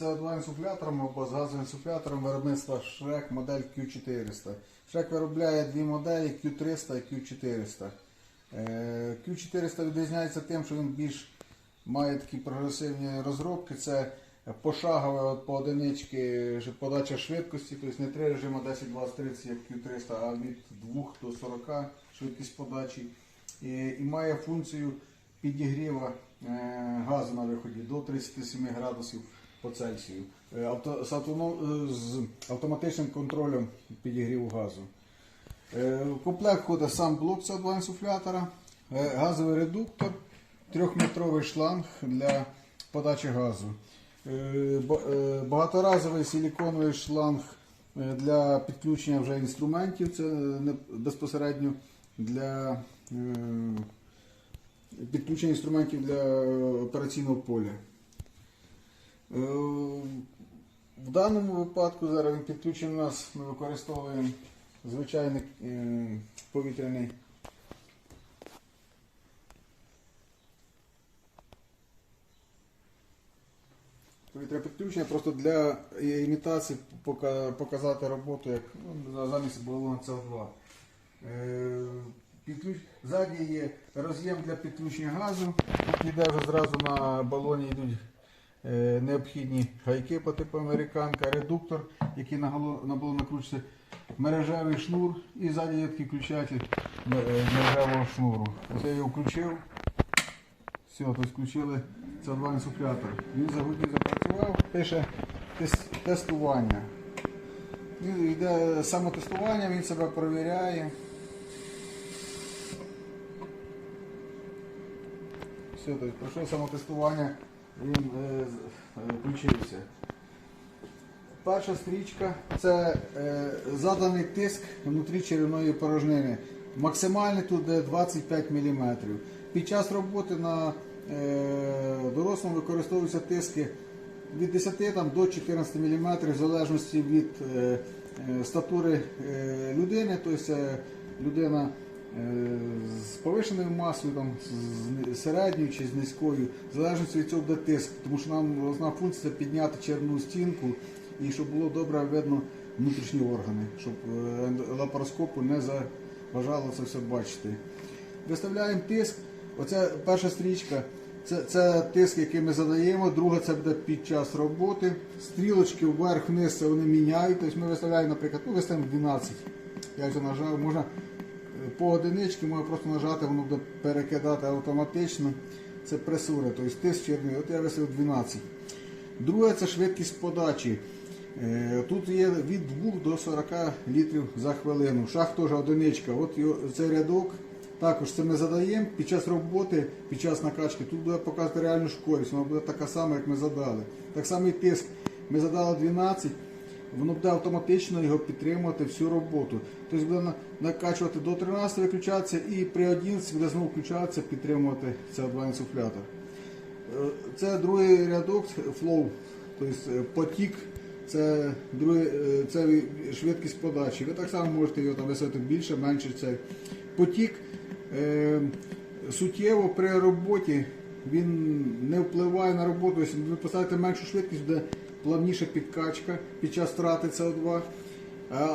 CO2 інсуфлятором або з газовим інсуфлятором виробництва Shrek модель Q400. Shrek виробляє дві моделі Q300 і Q400. Е, Q400 відрізняється тим, що він більш має такі прогресивні розробки. Це пошагове по одинички подача швидкості, тобто не три режими 10, 20, 30, як Q300, а від 2 до 40 швидкість подачі. І, і має функцію підігріва е, газу на виході до 37 градусів по Цельсію. Е, з, автоно- е, з автоматичним контролем підігріву газу. Е, В комплект входить сам блок CO2 інсуфлятора, е, газовий редуктор, трьохметровий шланг для подачі газу. Ба- Багаторазовий силіконовий шланг для підключення вже інструментів, це безпосередньо для підключення інструментів для операційного поля. Е, В даному випадку зараз він підключений у нас, ми використовуємо звичайний е, повітряний. Повітряне підключення просто для імітації показати роботу як ну, замість балона СО2. Е. Ззаді є роз'єм для підключення газу. Тут йде вже зразу на балоні йдуть необхідні гайки по типу американка, редуктор, який на, на накручується, мережевий шнур і ззаді є такий включатель е, мережевого шнуру. Ось я його включив. Все, тобто включили CO2 інсуфлятор. Він загудів запрацював, пише тестування. Він йде самотестування, він себе перевіряє. Все, тобто пройшов самотестування, він е, е, включився. Перша стрічка це е, заданий тиск внутрі черевної порожнини. Максимальний тут де 25 мм. Під час роботи на е, дорослому використовуються тиски від 10 там, до 14 мм в залежності від е, е, статури е, людини, тобто е, людина з повишеною масою, там, з- середньою чи з низькою, в залежності від цього буде тиск, тому що нам основна функція це підняти червну стінку і щоб було добре видно внутрішні органи, щоб е, лапароскопу не заважало це все бачити. Виставляємо тиск. Оце перша стрічка. Це, це тиск, який ми задаємо. Друга це буде під час роботи. Стрілочки вверх-вниз це вони міняють. Тобто ми виставляємо, наприклад, ну виставимо 12. Я вже нажав. Можна е, по одиничці, можна просто нажати, воно буде перекидати автоматично. Це пресури, тобто тиск черний. От я виставив 12. Друге це швидкість подачі. Е, Тут є від 2 до 40 літрів за хвилину. Шах теж одиничка. От цей рядок. Також це ми задаємо під час роботи, під час накачки. Тут буде показувати реальну шкодність, вона буде така сама, як ми задали. Так само і тиск. Ми задали 12, воно буде автоматично його підтримувати всю роботу. Тобто буде накачувати до 13 виключатися і при 11 буде знову включатися, підтримувати CO2 інсуфлятор. Е, Це другий рядок flow, тобто е, потік, це, другий, е, це швидкість подачі. Ви так само можете його там висити більше, менше. Це потік суттєво при роботі він не впливає на роботу. Якщо ви поставите меншу швидкість, буде плавніша підкачка під час втрати СО2.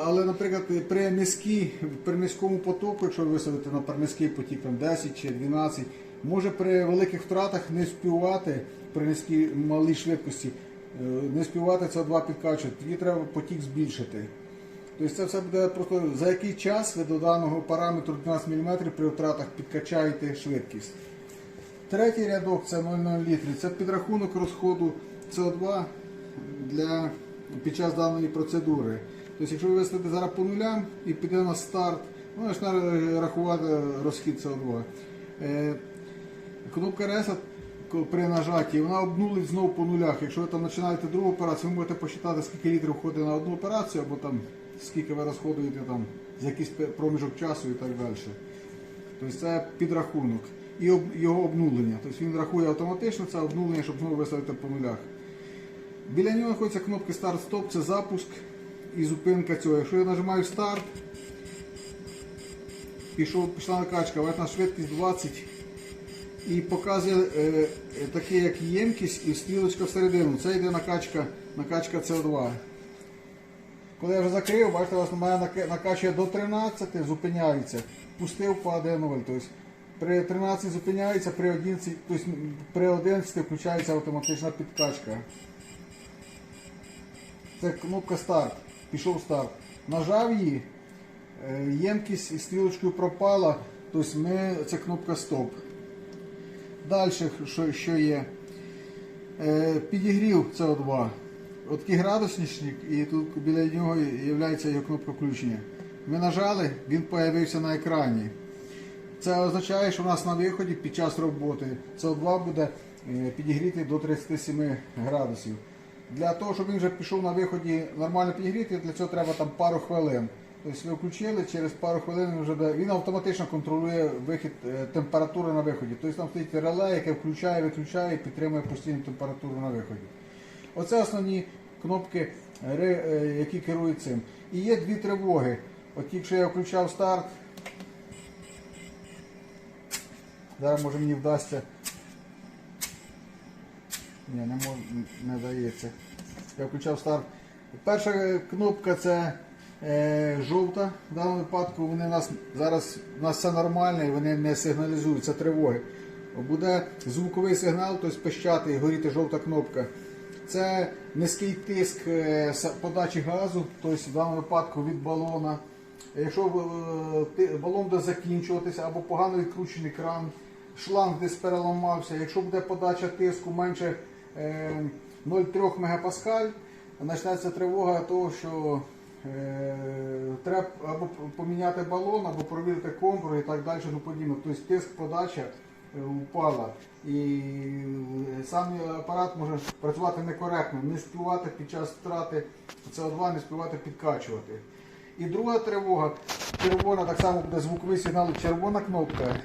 Але, наприклад, при низькій, при низькому потоку, якщо ви висадите на низький потік там 10 чи 12, може при великих втратах не співати при низькій малій швидкості, е, не співати це 2 підкачувати, тоді треба потік збільшити. Тобто це все буде просто за який час ви до даного параметру 12 мм при втратах підкачаєте швидкість. Третій рядок це 0,0 літрів. Це підрахунок розходу СО2 для, під час даної процедури. Тобто, якщо ви виставите зараз по нулям і піде на старт, ну, почне рахувати розхід СО2. Е, Кнопка Reset при нажатті вона обнулить знову по нулях. Якщо ви там починаєте другу операцію, ви можете посчитати, скільки літрів входить на одну операцію, або там скільки ви розходуєте там за якийсь проміжок часу і так далі. Тобто це підрахунок і його обнулення. Тобто він рахує автоматично це обнулення, щоб знову виставити по нулях. Біля нього знаходяться кнопки старт-стоп, це запуск і зупинка цього. Якщо я нажимаю старт, пішов, пішла накачка, ось на швидкість 20 і показує е, е, таке як ємкість і стрілочка всередину. Це йде накачка, накачка СО2. Коли я вже закрив, бачите, у вас мене накачує до 13, зупиняється. Пустив, падає 0. Тобто при 13 зупиняється, при 11, тобто при 11 включається автоматична підкачка. Це кнопка старт. Пішов старт. Нажав її, е, ємкість із стрілочкою пропала, тобто ми, це кнопка стоп. Далі, що, що є? Е, Підігрів СО2. От такий градусничник, і тут біля нього є його кнопка включення. Ми нажали, він з'явився на екрані. Це означає, що у нас на виході під час роботи СО2 буде е, підігріти до 37 градусів. Для того, щоб він вже пішов на виході нормально підігріти, для цього треба там пару хвилин. Тобто ви включили, через пару хвилин він вже він автоматично контролює вихід е, температури на виході. Тобто там стоїть реле, яке включає, виключає і підтримує постійну температуру на виході. Оце основні кнопки, е, які керують цим. І є дві тривоги. От якщо я включав старт, зараз може мені вдасться. Ні, не, мож, не дається. Я включав старт. Перша кнопка це е, жовта. В даному випадку вони нас зараз у нас все нормально і вони не сигналізують, це тривоги. Буде звуковий сигнал, тобто пищати і горіти жовта кнопка. Це низький тиск е, подачі газу, тобто в даному випадку від балона. Якщо е, балон буде закінчуватися або погано відкручений кран, шланг десь переламався, якщо буде подача тиску менше 0,3 МПа, почнеться тривога того, що е, треба або поміняти балон, або провірити контур і так далі. Тобто тиск подача е, упала. І е, сам апарат може працювати некоректно, не співати під час втрати СО2, не співати підкачувати. І друга тривога, червона, так само буде звуковий сигнал, червона кнопка.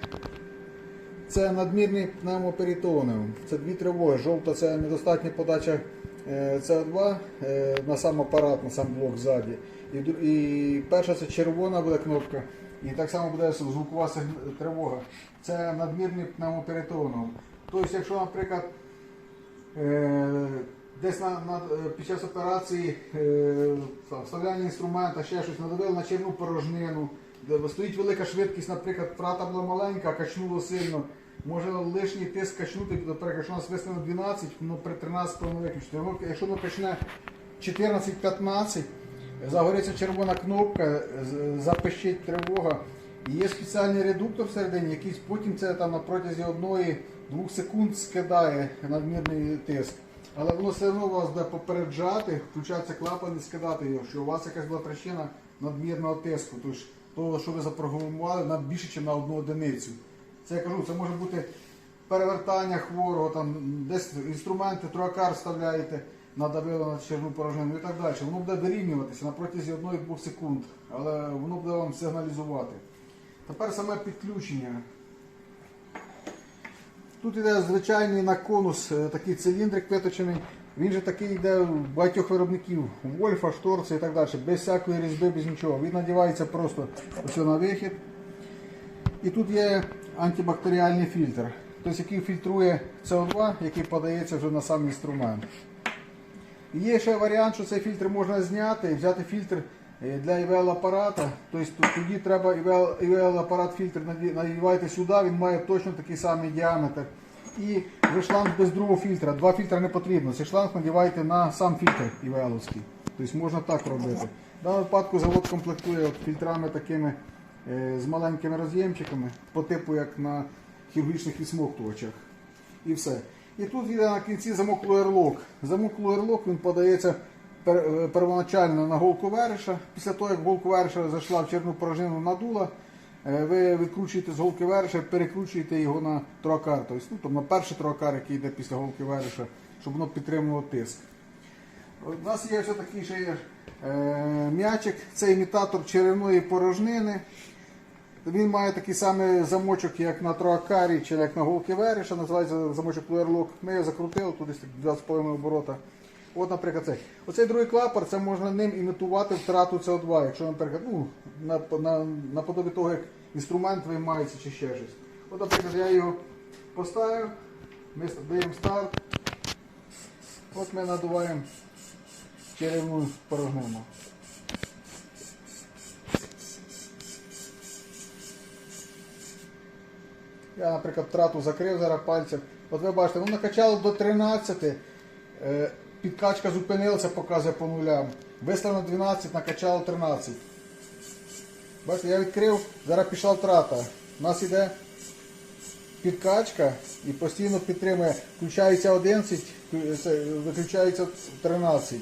Це надмірний пневмоперитонеум. Це дві тривоги. Жовта це недостатня подача е, СО2 е, на сам апарат, на сам блок ззаді. І, і перша це червона буде кнопка. І так само буде звукова тривога. Це надмірний пневмоперитонеум. Тобто, якщо, наприклад, Е, Десь на, на, під час операції е, там, вставляння інструмента, ще щось надавили на черну порожнину, де стоїть велика швидкість, наприклад, прата була маленька, качнуло сильно. Може лишній тиск качнути, наприклад, якщо у нас виставлено 12, ну при 13 повинно виключити. Якщо воно качне 14-15, загориться червона кнопка, запищить тривога. І є спеціальний редуктор всередині, який потім це там на протязі 1-2 секунд скидає надмірний тиск. Але воно все одно вас буде попереджати, включатися клапан і скидати його, що у вас якась була причина надмірного тиску. Тож того, що ви запрограмували, на більше, ніж на одну одиницю. Це я кажу, це може бути перевертання хворого, там десь інструменти, троакар вставляєте, надавили на червну порожнину і так далі. Воно буде вирівнюватися на протязі 1-2 секунд, але воно буде вам сигналізувати. Тепер саме підключення. Тут йде звичайний на конус е, такий циліндрик виточений. Він же такий йде у багатьох виробників, Вольфа, Шторца і так далі, без всякої різьби, без нічого. Він надівається просто ось на вихід. І тут є антибактеріальний фільтр, тобто який фільтрує СО2, який подається вже на сам інструмент. Є ще варіант, що цей фільтр можна зняти взяти фільтр е, для ІВЛ апарата. Тобто тоді треба ІВЛ апарат фільтр наді- надіваєте сюди, він має точно такий самий діаметр. І вже шланг без другого фільтра. Два фільтри не потрібно. Цей шланг надіваєте на сам фільтр ІВЛовський. Тобто можна так робити. В даному випадку завод комплектує фільтрами такими з маленькими роз'ємчиками, по типу як на хірургічних відсмоктувачах. І все. І тут йде на кінці замок луерлок. Замок луерлок він подається е, первоначально на голку вереша. Після того, як голку вереша зайшла в черну порожнину надула, е, ви відкручуєте з голки вереша, перекручуєте його на троакар. Тобто, ну, там, на перший троакар, який йде після голки вереша, щоб воно підтримувало тиск. У нас є все такий ще е, м'ячик, це імітатор черевної порожнини. Він має такий самий замочок, як на троакарі чи як на голки вереша, називається замочок Луерлок. Ми його закрутили, десь 2,5 оборота. От, наприклад, цей. Оцей другий клапор, це можна ним імітувати втрату СО2, якщо, наприклад, ну, на, на, наподобі того, як інструмент виймається чи ще щось. От, наприклад, я його поставив, ми даємо старт. От ми надуваємо черевну порожнину. Я, наприклад, трату закрив зараз пальцем. От ви бачите, воно накачало до 13, е, підкачка зупинилася, показує по нулям. Виставлено 12, накачало 13. Бачите, я відкрив, зараз пішла втрата. У нас іде підкачка і постійно підтримує. Включається 11, вклю- виключається 13.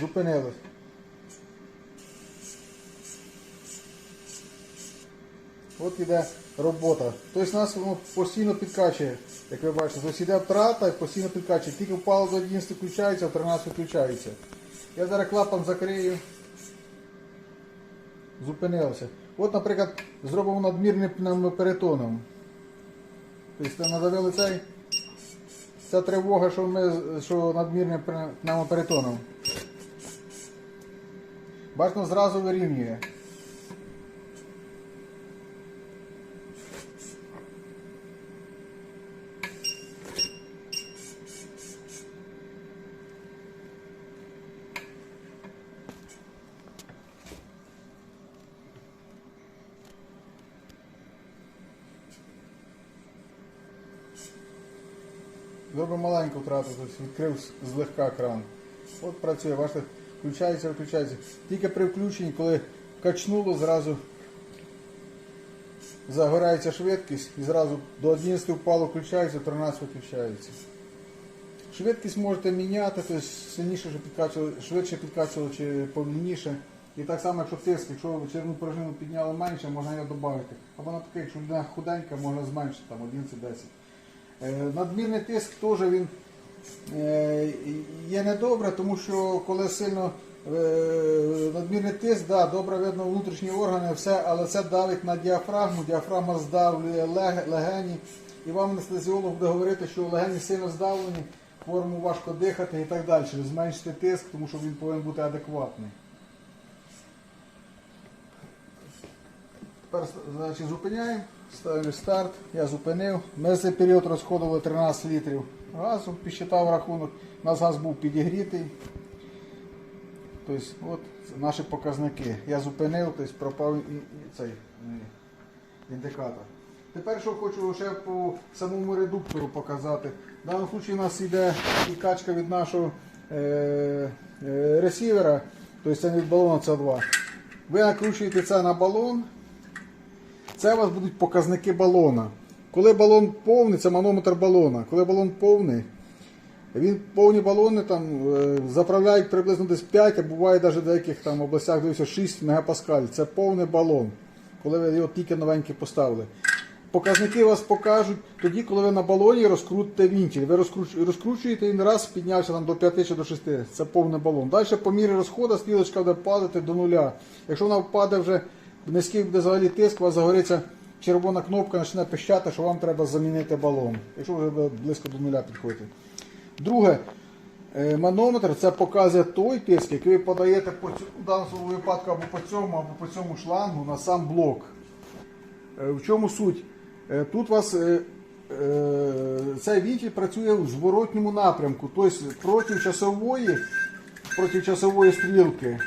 Зупинилось. От іде робота. Тобто нас воно постійно підкачує, як ви бачите. Тобто іде втрата і постійно підкачує. Тільки впало до 11 включається, а 13 виключається. Я зараз клапан закрию. Зупинився. От, наприклад, зробимо надмірним пневмоперитоном. Тобто надавили цей. Ця тривога, що ми що надмірним пневмоперитоном. Бачимо, зразу вирівнює. Зробимо маленьку втрату, тобто відкрив злегка кран. От працює, бачите, включається, виключається. Тільки при включенні, коли качнуло, зразу загорається швидкість і зразу до 11 впало, включається, 13 виключається. Швидкість можете міняти, тобто сильніше підкачували, швидше підкачували чи повільніше. І так само, якщо тиск, якщо червону пружину підняло менше, можна його додати. Або навпаки, якщо людина худенька, можна зменшити там 11-10. Е, Надмірний тиск теж він е, є недобре, тому що коли сильно е, надмірний тиск, да, добре видно внутрішні органи, все, але це давить на діафрагму, діафрагма здавлює легені, і вам анестезіолог буде говорити, що легені сильно здавлені, хворому важко дихати і так далі. Зменшити тиск, тому що він повинен бути адекватний. Тепер значить, зупиняємо, ставимо старт, я зупинив. Ми за період розходували 13 літрів газу, підсчитав рахунок. У нас газ був підігрітий. Тобто, от наші показники. Я зупинив, тобто пропав і, і цей е, індикатор. Тепер що хочу ще по самому редуктору показати. В даному випадку у нас йде підкачка від нашого е, е, ресівера, тобто це від балону С2. Ви накручуєте це на балон. Це у вас будуть показники балона. Коли балон повний, це манометр балона. Коли балон повний, він повні балони там е, заправляють приблизно десь 5, а буває навіть в деяких там областях дивився 6 мегапаскаль. Це повний балон, коли ви його тільки новенький поставили. Показники вас покажуть тоді, коли ви на балоні розкрутите вінтіль. Ви розкруч- розкручуєте він раз, піднявся там до 5 чи до 6. Це повний балон. Далі по мірі розходу стрілочка буде падати до нуля. Якщо вона впаде вже низький буде взагалі тиск, у вас загориться червона кнопка, почне пищати, що вам треба замінити балон. Якщо вже близько до нуля підходити. Друге, е, манометр це показує той тиск, який ви подаєте по цьому, в даному випадку або по цьому, або по цьому шлангу на сам блок. Е, В чому суть? Е, Тут у вас цей вінтіль працює в зворотньому напрямку, тобто проти часової, проти часової стрілки.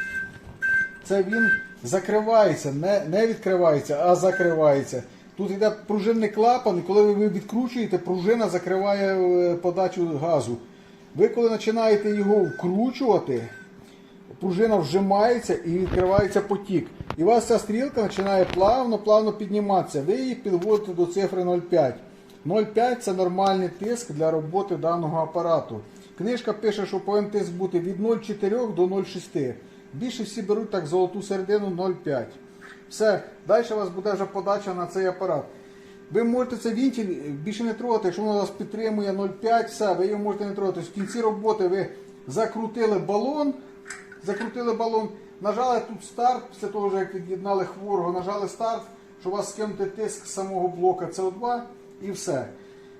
Це він закривається, не, не відкривається, а закривається. Тут йде пружинний клапан, і коли ви відкручуєте, пружина закриває е, подачу газу. Ви коли починаєте його вкручувати, пружина вжимається і відкривається потік. І у вас ця стрілка починає плавно-плавно підніматися. Ви її підводите до цифри 0,5. 0,5 це нормальний тиск для роботи даного апарату. Книжка пише, що повинен тиск бути від 0,4 до 0,6. Більше всі беруть так золоту середину 0,5. Все, далі у вас буде вже подача на цей апарат. Ви можете цей вінтіль більше не трогати, якщо воно вас підтримує 0,5, все, ви його можете не трогати. В кінці роботи ви закрутили балон, закрутили балон, нажали тут старт, після того, як від'єднали хворого, нажали старт, щоб у вас скинути тиск з самого блока СО2 і все.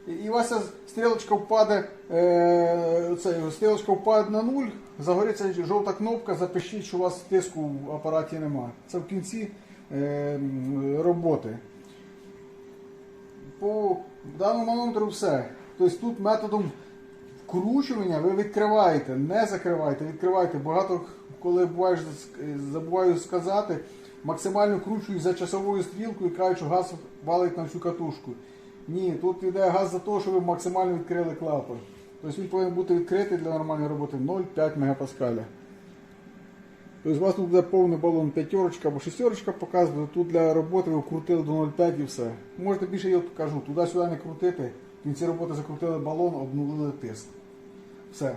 І- у вас стрілочка впаде, е, це, стрілочка впаде на нуль, загориться жовта кнопка, запишіть, що у вас тиску в апараті немає. Це в кінці е, роботи. по даному манометру все. Тобто тут методом вкручування ви відкриваєте, не закриваєте, відкриваєте. Багато коли буваєш, забуваю сказати, максимально вкручують за часовою стрілкою і кажуть, що газ валить на всю катушку. Ні, тут йде газ за те, що ви максимально відкрили клапан. Тобто він повинен бути відкритий для нормальної роботи 0,5 мегапаскаля. Тобто у вас тут буде повний балон п'ятерочка або шестерочка показує, тут для роботи ви вкрутили до 0,5 і все. Можете більше я кажу, туди-сюди не крутити. В кінці роботи закрутили балон, обнулили тиск. Все.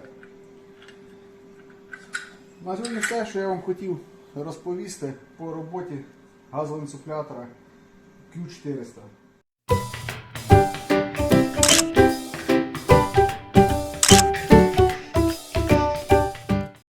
На сьогодні все, що я вам хотів розповісти по роботі газового інсуфлятора Q400.